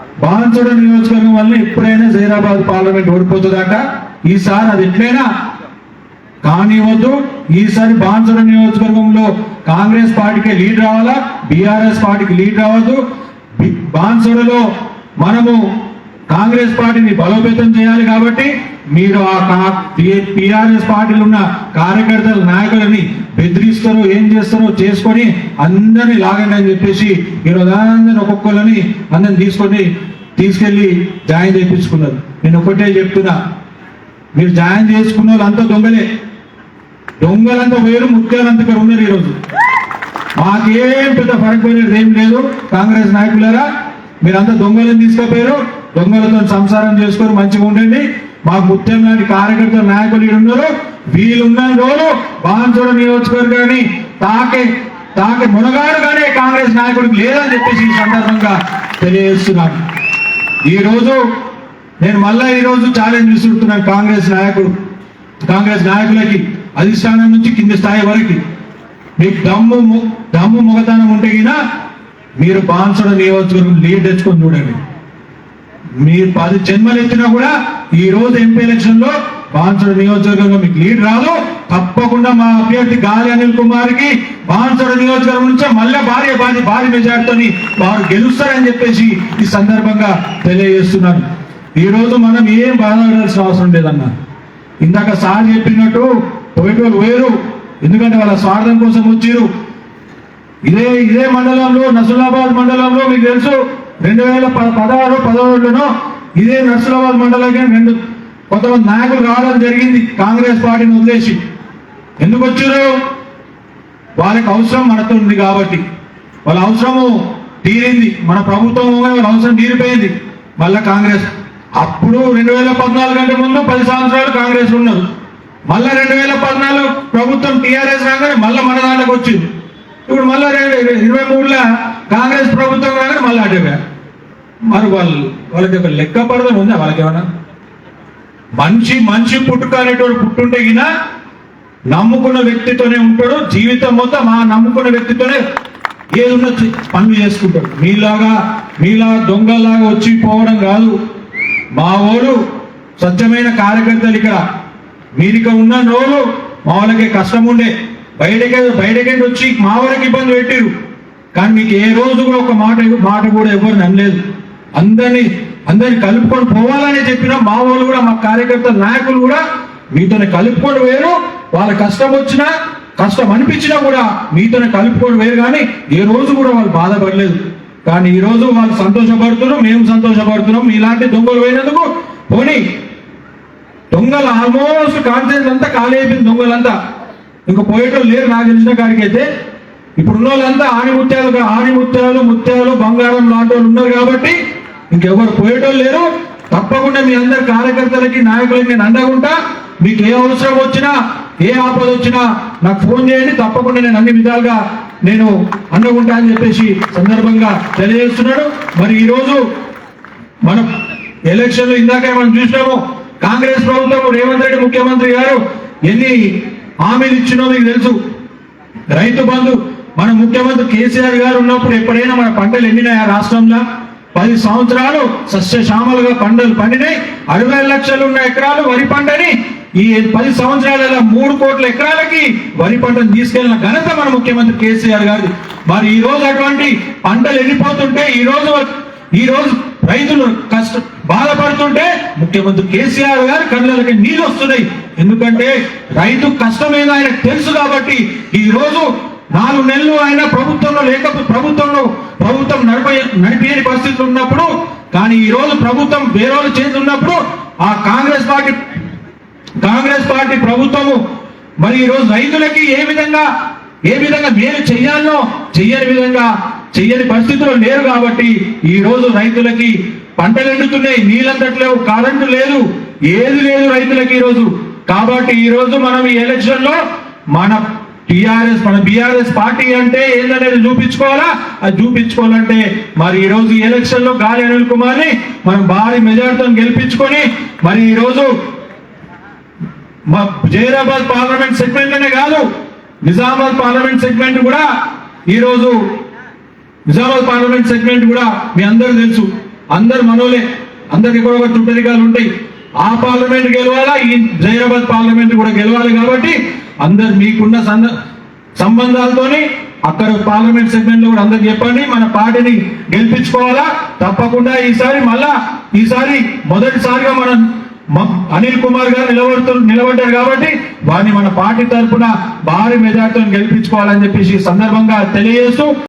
బాన్సుడ నియోజకవర్గం వల్ల ఎప్పుడైనా జైరాబాద్ పార్లమెంట్ ఓడిపోతుందట. ఈసారి అది ఎట్లయినా కానివ్వద్దు. ఈసారి బాన్సుడ నియోజకవర్గంలో కాంగ్రెస్ పార్టీకి లీడ్ రావాలా? బీఆర్ఎస్ పార్టీకి లీడ్ రావద్దు. బి- బాన్సుడలో మనము కాంగ్రెస్ పార్టీని బలోపేతం చేయాలి కాబట్టి మీరు ఆ టిఆర్ఎస్ పార్టీలు ఉన్న కార్యకర్తల నాయకులని బెదిరిస్తారో ఏం చేస్తారో చేసుకొని అందరినీ లాగండి అని చెప్పేసి ఈరోజు అందరిని ఒక్కొక్కరిని అందరిని తీసుకొని తీసుకెళ్ళి జాయిన్ చేయించుకున్నారు. నేను ఒకటే చెప్తున్నా మీరు జాయిన్ చేసుకున్న వాళ్ళంతా దొంగలే. దొంగలంతా వేరు ముత్యాలంతా ఇక్కడ ఉన్నారు ఈరోజు మాకేం పెద్ద ఫరక్ ఏం లేదు. కాంగ్రెస్ నాయకులారా మీరంతా దొంగలను తీసుకుపోయారు. దొంగలతో సంసారం చేసుకొని మంచిగా ఉండండి. మాకు ముత్యం లాంటి కార్యకర్తలు నాయకులు ఉన్నారు వీళ్ళున్న రోజు బాన్సోడ నియోజకవర్గాన్ని తాకే తాకే మునగాడు కానీ కాంగ్రెస్ నాయకుడికి లేదని చెప్పేసి ఈ సందర్భంగా తెలియజేస్తున్నాను. ఈ రోజు నేను మళ్ళా ఈ రోజు ఛాలెంజ్ విసురుతున్నాను కాంగ్రెస్ నాయకుడు కాంగ్రెస్ నాయకులకి అధిష్టానం నుంచి కింది స్థాయి వరకు మీకు దమ్ము దమ్ము మొగతనం ఉంటే గిన మీరు బాన్సడ నియోజకవర్గం లీడ్ తెచ్చుకొని చూడండి. మీరు పది జన్మలు ఎత్తినా కూడా ఈ రోజు ఎంపీ ఎలక్షన్లో బాన్సడ నియోజకవర్గంలో మీకు లీడ్ రాదు. తప్పకుండా మా అభ్యర్థి గాలి అనిల్ కుమార్కి బాన్సడ నియోజకవర్గం నుంచి మళ్ళీ భారీ భారీ భారీ మెజార్టీతో వారు గెలుస్తారని చెప్పేసి ఈ సందర్భంగా తెలియజేస్తున్నాను. ఈ రోజు మనం ఏం బాధపడాల్సిన అవసరం లేదన్న. ఇందాక సార్ చెప్పినట్టు పోయేటోళ్ళు వేరు ఎందుకంటే వాళ్ళ స్వార్థం కోసం వచ్చిరు ఇదే ఇదే మండలంలో నసులాబాద్ మండలంలో మీకు తెలుసు రెండు వేల పదహారు పదహారులోనో ఇదే నర్సులాబాద్ మండలానికి రెండు కొంతమంది నాయకులు రావడం జరిగింది. కాంగ్రెస్ పార్టీని వదిలేసి. ఎందుకు వచ్చారు? వాళ్ళకి అవసరం మనతో ఉంది కాబట్టి. వాళ్ళ అవసరము తీరింది. మన ప్రభుత్వం వాళ్ళ అవసరం తీరిపోయింది. మళ్ళా కాంగ్రెస్. అప్పుడు రెండు వేల పద్నాలుగు గంటల ముందు పది సంవత్సరాలు కాంగ్రెస్ ఉన్నారు మళ్ళా రెండు వేల పద్నాలుగు ప్రభుత్వం టీఆర్ఎస్ రాగానే మళ్ళీ మన దాంట్లోకి వచ్చింది. ఇప్పుడు మళ్ళా ఇరవై మూడులో కాంగ్రెస్ ప్రభుత్వం రాగానే మళ్ళీ అడిగారు మరి వాళ్ళు వాళ్ళకి ఒక లెక్క పడదని ఉందా? వాళ్ళకి ఏమన్నా మంచి మంచి పుట్టుక అనేటోడు పుట్టుంటే గిన నమ్ముకున్న వ్యక్తితోనే ఉంటాడు. జీవితం మొత్తం ఆ నమ్ముకున్న వ్యక్తితోనే ఏదున్న పనులు చేసుకుంటాడు. మీలాగా మీలా దొంగలాగా వచ్చి పోవడం కాదు. మా వాళ్ళు స్వచ్ఛమైన కార్యకర్తలు ఇక్కడ. మీరిక ఉన్న రోజు మా వాళ్ళకి కష్టం ఉండే. బయటకే బయటకే వచ్చి మా వాళ్ళకి ఇబ్బంది పెట్టిరు కానీ మీకు ఏ రోజు కూడా ఒక మాట మాట కూడా ఎవరు నమ్మలేదు. అందరినీ అందరిని కలుపుకొని పోవాలని చెప్పిన మా వాళ్ళు కూడా మా కార్యకర్తల నాయకులు కూడా మీతోనే కలుపుకొని వేరు వాళ్ళ కష్టం వచ్చినా కష్టం అనిపించినా కూడా మీతోనే కలుపుకొని వేరు కానీ ఏ రోజు కూడా వాళ్ళు బాధపడలేదు. కానీ ఈ రోజు వాళ్ళు సంతోషపడుతున్నారు మేము సంతోషపడుతున్నాం. మీలాంటి దొంగలు పోయినందుకు పోనీ దొంగలు ఆల్మోస్ట్ కాన్ఫిడెన్స్ అంతా ఖాళీ అయిపోయింది దొంగలంతా. ఇంకా పోయేటోళ్ళు లేరు నాకు తెలిసిన కాడికి అయితే. ఇప్పుడు ఉన్న వాళ్ళంతా ఆని ముత్యాలు ముత్యాలు బంగారం లాంటి వాళ్ళు ఉన్నారు కాబట్టి ఇంకెవరు పోయేటోళ్ళు లేరు. తప్పకుండా మీ అందరి కార్యకర్తలకి నాయకులకి నేను అండగుంటా. మీకు ఏ అవసరం వచ్చినా ఏ ఆపద వచ్చినా నాకు ఫోన్ చేయండి. తప్పకుండా నేను అన్ని విధాలుగా నేను అండగుంటా అని చెప్పేసి సందర్భంగా తెలియజేస్తున్నాడు మరి ఈరోజు మనం ఎలక్షన్లు ఇందాక మనం చూసినాము కాంగ్రెస్ ప్రభుత్వం రేవంత్ రెడ్డి ముఖ్యమంత్రి గారు ఎన్ని హామీలు ఇచ్చినో మీకు తెలుసు. రైతు బంధు మన ముఖ్యమంత్రి కేసీఆర్ గారు ఉన్నప్పుడు ఎప్పుడైనా మన పంటలు ఎండినాయా రాష్ట్రంలో? పది సంవత్సరాలు సస్యశ్యామలుగా పంటలు పండినాయి అరవై లక్షలు ఉన్న ఎకరాలు వరి పంటని ఈ పది సంవత్సరాల మూడు కోట్ల ఎకరాలకి వరి పంటను తీసుకెళ్ళిన ఘనత మన ముఖ్యమంత్రి కేసీఆర్ గారి మరి ఈ రోజు అటువంటి పంటలు ఎండిపోతుంటే ఈ రోజు ఈ రోజు రైతులు కష్ట బాధపడుతుంటే ముఖ్యమంత్రి కేసీఆర్ గారు కళ్ళకి నీళ్ళు వస్తున్నాయి. ఎందుకంటే రైతు కష్టమేదో ఆయనకు తెలుసు కాబట్టి ఈ రోజు నాలుగు నెలలు ఆయన ప్రభుత్వంలో లేకపోతే ప్రభుత్వంలో ప్రభుత్వం నడిపే నడిపేని పరిస్థితులు ఉన్నప్పుడు కానీ ఈ రోజు ప్రభుత్వం వేరే చేతి ఉన్నప్పుడు ఆ కాంగ్రెస్ పార్టీ కాంగ్రెస్ పార్టీ ప్రభుత్వము మరి ఈరోజు రైతులకి ఏ విధంగా ఏ విధంగా మేలు చేయాలో చెయ్యని విధంగా చెయ్యని పరిస్థితులు లేరు కాబట్టి ఈ రోజు రైతులకి పంటలు ఎండుతున్నాయి నీళ్ళంతట్లేవు కరెంటు లేదు ఏది లేదు రైతులకి ఈ రోజు. కాబట్టి ఈరోజు మనం ఈ ఎలక్షన్లో మన టిఆర్ఎస్ మన బీఆర్ఎస్ పార్టీ అంటే ఏందనేది చూపించుకోవాలా? అది చూపించుకోవాలంటే మరి ఈరోజు ఈ ఎలక్షన్లో గాలి అనిల్ కుమార్ని మనం భారీ మెజార్టీతో గెలిపించుకొని మరి ఈరోజు మా జైరాబాద్ పార్లమెంట్ సెగ్మెంట్ అనే కాదు నిజామాబాద్ పార్లమెంట్ సెగ్మెంట్ కూడా ఈరోజు నిజామాబాద్ పార్లమెంట్ సెగ్మెంట్ కూడా మీ అందరూ తెలుసు. అందరు మనోలే అందరికి కూడా ఒక చుట్టరికాలు ఉంటాయి. ఆ పార్లమెంట్ గెలవాలా? ఈ జైరాబాద్ పార్లమెంట్ కూడా గెలవాలి కాబట్టి అందరు మీకున్న సంద సంబంధాలతోని అక్కడ పార్లమెంట్ సెగ్మెంట్లో కూడా అందరికి చెప్పండి మన పార్టీని గెలిపించుకోవాలా? తప్పకుండా ఈసారి మళ్ళా ఈసారి మొదటిసారిగా మనం అనిల్ కుమార్ గారు నిలబడుతూ నిలబడ్డారు కాబట్టి వారిని మన పార్టీ తరఫున భారీ మెజార్టీతో గెలిపించుకోవాలని చెప్పేసి ఈ సందర్భంగా తెలియజేస్తూ